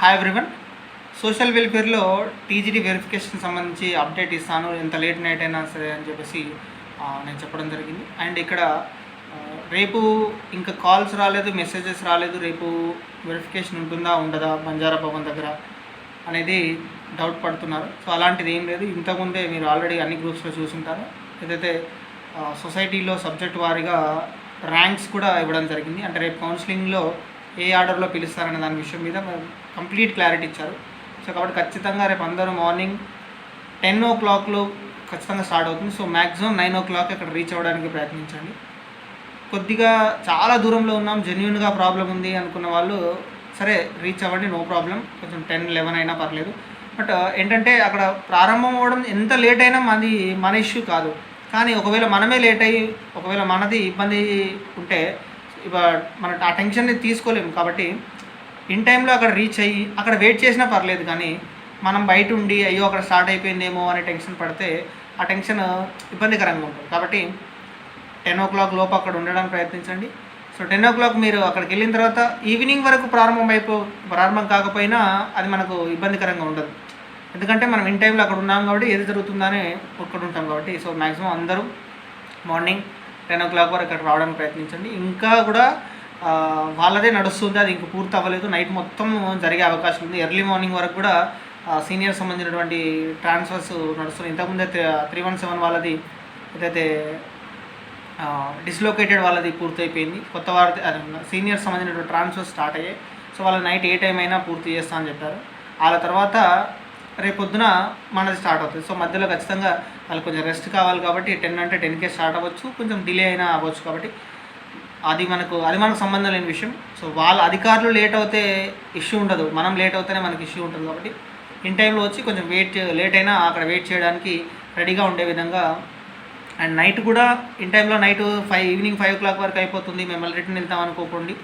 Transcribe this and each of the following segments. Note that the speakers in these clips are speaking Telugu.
హాయ్ ఎవ్రీవన్ సోషల్ వెల్ఫేర్లో టీజీడీ వెరిఫికేషన్ సంబంధించి అప్డేట్ ఇస్తాను. ఎంత లేట్ నైట్ అయినా సరే అని చెప్పేసి నేను చెప్పడం జరిగింది. అండ్ ఇక్కడ రేపు ఇంకా కాల్స్ రాలేదు మెసేజెస్ రాలేదు. రేపు వెరిఫికేషన్ ఉంటుందా ఉండదా బంజారా భవన్ దగ్గర అనేది డౌట్ పడుతున్నారు. సో అలాంటిది ఏం లేదు. ఇంతకుముందే మీరు ఆల్రెడీ అన్ని గ్రూప్స్లో చూసుంటారు. ఏదైతే సొసైటీలో సబ్జెక్ట్ వారీగా ర్యాంక్స్ కూడా ఇవ్వడం జరిగింది. అంటే రేపు కౌన్సిలింగ్లో ఏ ఆర్డర్లో పిలుస్తారనే దాని విషయం మీద కంప్లీట్ క్లారిటీ ఇచ్చారు. సో కాబట్టి ఖచ్చితంగా రేపు అందరూ మార్నింగ్ టెన్ ఓ క్లాక్లో ఖచ్చితంగా స్టార్ట్ అవుతుంది. So maximum nine o'clock అక్కడ రీచ్ అవ్వడానికి ప్రయత్నించండి. కొద్దిగా చాలా దూరంలో ఉన్నాం. జెన్యున్గా ప్రాబ్లం ఉంది అనుకున్న వాళ్ళు సరే రీచ్ అవ్వండి నో ప్రాబ్లం కొంచెం టెన్ లెవెన్ అయినా పర్లేదు. బట్ ఏంటంటే అక్కడ ప్రారంభం అవ్వడం ఎంత లేట్ అయినా మనది మన ఇష్యూ కాదు. కానీ ఒకవేళ మనమే లేట్ అయ్యి ఒకవేళ మనది ఇబ్బంది ఉంటే మన ఆ టెన్షన్ని తీసుకోలేము కాబట్టి ఇన్ టైంలో అక్కడ రీచ్ అయ్యి అక్కడ వెయిట్ చేసినా పర్లేదు కానీ మనం బయట ఉండి అయ్యో అక్కడ స్టార్ట్ అయిపోయిందేమో అనే టెన్షన్ పడితే ఆ టెన్షన్ ఇబ్బందికరంగా ఉంటుంది. కాబట్టి టెన్ ఓ క్లాక్ లోపు అక్కడ ఉండడానికి ప్రయత్నించండి. సో టెన్ ఓ క్లాక్ మీరు అక్కడికి వెళ్ళిన తర్వాత ఈవినింగ్ వరకు ప్రారంభం అయిపో ప్రారంభం కాకపోయినా అది మనకు ఇబ్బందికరంగా ఉండదు. ఎందుకంటే మనం ఇన్ టైంలో అక్కడ ఉన్నాం కాబట్టి ఏది జరుగుతుందని ఒక్కడ ఉంటాం కాబట్టి. సో మ్యాక్సిమం అందరూ మార్నింగ్ టెన్ ఓ క్లాక్ వరకు అక్కడ రావడానికి ప్రయత్నించండి. ఇంకా కూడా వాళ్ళదే నడుస్తుంది. అది ఇంకా పూర్తి అవ్వలేదు. నైట్ మొత్తం జరిగే అవకాశం ఉంది. ఎర్లీ మార్నింగ్ వరకు కూడా సీనియర్ సంబంధించినటువంటి ట్రాన్స్ఫర్స్ నడుస్తున్నాయి. ఇంతకుముందే త్రీ వన్ సెవెన్ వాళ్ళది ఏదైతే డిస్లోకేటెడ్ వాళ్ళది పూర్తయిపోయింది. కొత్త వారి సీనియర్ సంబంధించినటువంటి ట్రాన్స్ఫర్ స్టార్ట్ అయ్యాయి. సో వాళ్ళ నైట్ ఏ టైం అయినా పూర్తి చేస్తా అని చెప్పారు. వాళ్ళ తర్వాత రేపొద్దున మనది స్టార్ట్ అవుతుంది. సో మధ్యలో ఖచ్చితంగా వాళ్ళకి కొంచెం రెస్ట్ కావాలి కాబట్టి టెన్ అంటే టెన్కే స్టార్ట్ అవ్వచ్చు. కొంచెం డిలే అయినా అవ్వచ్చు కాబట్టి అది మనకు అది మనకు సంబంధం లేని విషయం. సో వాళ్ళ అధికారులు లేట్ అవుతే ఇష్యూ ఉండదు. మనం లేట్ అవుతేనే మనకి ఇష్యూ ఉంటుంది కాబట్టి ఇన్ టైంలో వచ్చి కొంచెం వెయిట్ లేట్ అయినా అక్కడ వెయిట్ చేయడానికి రెడీగా ఉండే విధంగా అండ్ నైట్ కూడా ఇన్ టైంలో night five evening five o'clock వరకు అయిపోతుంది. మిమ్మల్ని రిటర్న్ వెళ్తాం అనుకోకండి.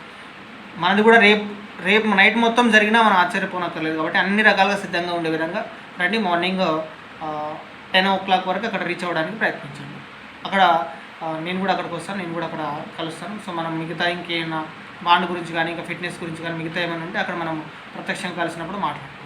మనది కూడా రేపు రేపు నైట్ మొత్తం జరిగినా మనం ఆశ్చర్యపోనక్కర్లేదు కాబట్టి అన్ని రకాలుగా సిద్ధంగా ఉండే విధంగా రండి మార్నింగ్ టెన్ ఓ క్లాక్ వరకు అక్కడ రీచ్ అవ్వడానికి ప్రయత్నించండి. అక్కడ నేను కూడా అక్కడికి వస్తాను నేను కూడా అక్కడ కలుస్తాను. సో మనం మిగతా ఇంకేమైనా బాండ్ గురించి కానీ ఇంకా ఫిట్నెస్ గురించి కానీ మిగతా ఏమైనా ఉంటే అక్కడ మనం ప్రత్యక్షంగా కలిసినప్పుడు మాట్లాడతాం.